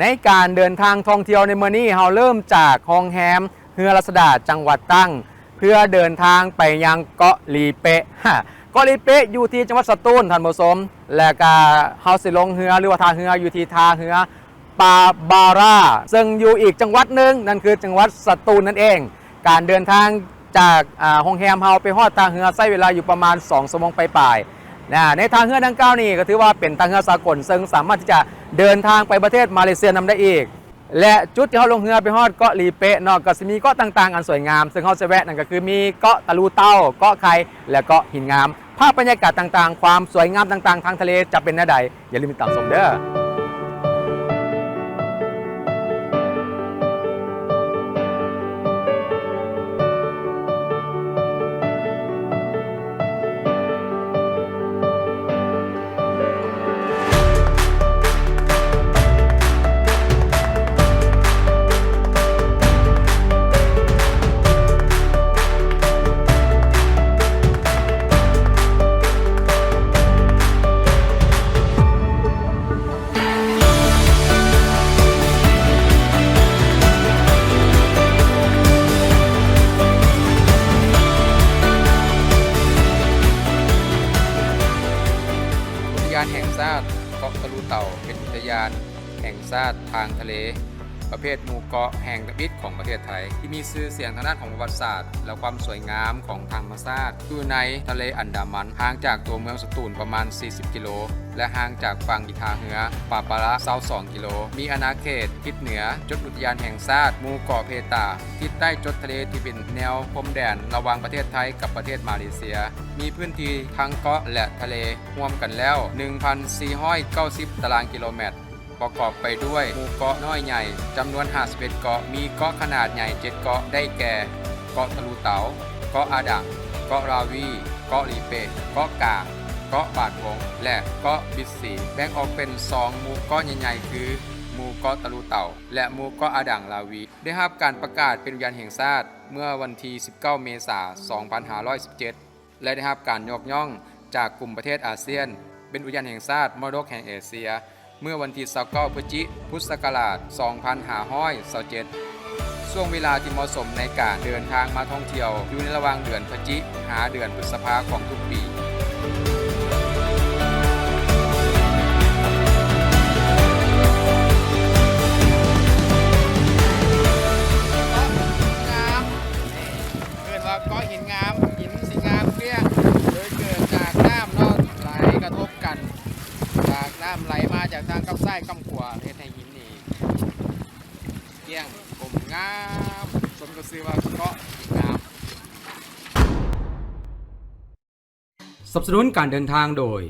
ในการเดินทางท่องเที่ยวในเมื่อนี้เราเริ่มจากคลองแฮมเฮือรัศดาจังหวัดตั้ง เพื่อเดินทางไปยังเกาะลีเปะเกาะลีเปะอยู่ที่จังหวัดสตูลท่านผู้ชมและก็เฮาสิลงเฮือหรือว่าทางเฮืออยู่ที่ทาเฮือปาบาร่าซึ่งอยู่อีกจังหวัดหนึ่งนั่นคือจังหวัดสตูลนั่นเอง การเดินทางจากฮองแรมเฮาไปฮอดทางเฮือใช้เวลาอยู่ประมาณ2ชั่วโมงไปปลาย นะในทางเฮือดังกล่าวนี่ก็ถือว่าเป็นทางเฮือสากลซึ่งสามารถที่จะเดินทางไปประเทศมาเลเซียนำได้อีก และจุดที่เขาลงเรือไปฮอดเกาะลีเปะนอกก็จะมีเกาะต่างๆ อันสวยงาม ซึ่งเขาจะแวะนั่นก็คือมีเกาะตะลูเต้าเกาะไข่และเกาะหินงาม ภาพบรรยากาศต่างๆ ความสวยงามต่างๆ ทางทะเลจะเป็นแนวใดอย่าลืมติดตามชมเด้อานแห่งชาติเกาะตะลุเต่าเป็นอุทยาน แห่งชาติทางทะเล ประเภทหมู่เกาะแห่งบิดของประเทศไทย ที่มีชื่อเสียงทางด้านของประวัติศาสตร์ และความสวยงามของธรรมชาติอยู่ในทะเลอันดามันห่างจากตัวเมืองสตูลประมาณ 40 กิโลและห่างจากฝั่งอิทาเหือป่าปาระเซา2กิโล มีอาณาเขต ทิศเหนือจดอุทยานแห่งชาติหมู่เกาะเพตา ทิศใต้จดทะเลที่เป็นแนวพรมแดนระหว่างประเทศไทยกับประเทศมาเลเซีย มีพื้นที่ทั้งเกาะและทะเลรวมกันแล้ว 1,490 ตารางกิโลเมตร ประกอบไปด้วยหมู่เกาะน้อยใหญ่จำนวน51เกาะมีเกาะขนาดใหญ่ 7 เกาะได้แก่ เกาะตะลูเต๋าเกาะอาดังเกาะราวี เกาะลีเปะเกาะกาเกาะบาดวง และเกาะบิดสีแบ่งออกเป็น 2 หมู่เกาะใหญ่ๆคือหมู่เกาะตะลูเต่า และหมู่เกาะอาดังลาวี ได้รับการประกาศเป็นอุทยานแห่งชาติเมื่อวันที่ 19 เมษายน 2517 และได้รับการยกย่องจากกลุ่มประเทศอาเซียน เป็นอุทยานแห่งชาติมรดกแห่งเอเชีย เมื่อวันที่29พฤศจิพุทธศักราช2527ช่วงเวลาที่เหมาะสมในการเดินทางมาท่องเที่ยว อยู่ในระหว่างเดือนพฤศจิหาเดือนพฤษภาของทุกปีงามเกิดว่าก้อนหินงามหินสีงามเกลี้ยงโดยเกิดจากน้ำนาะไหลกระทบกันจาก น้ำไหลมาจากทางกับไส้กำขัวเฮ็ดให้หินนี่เกี้ยงกลมงามสมกับซื้อว่าเกาะหินงามสนับสนุนการเดินทางโดย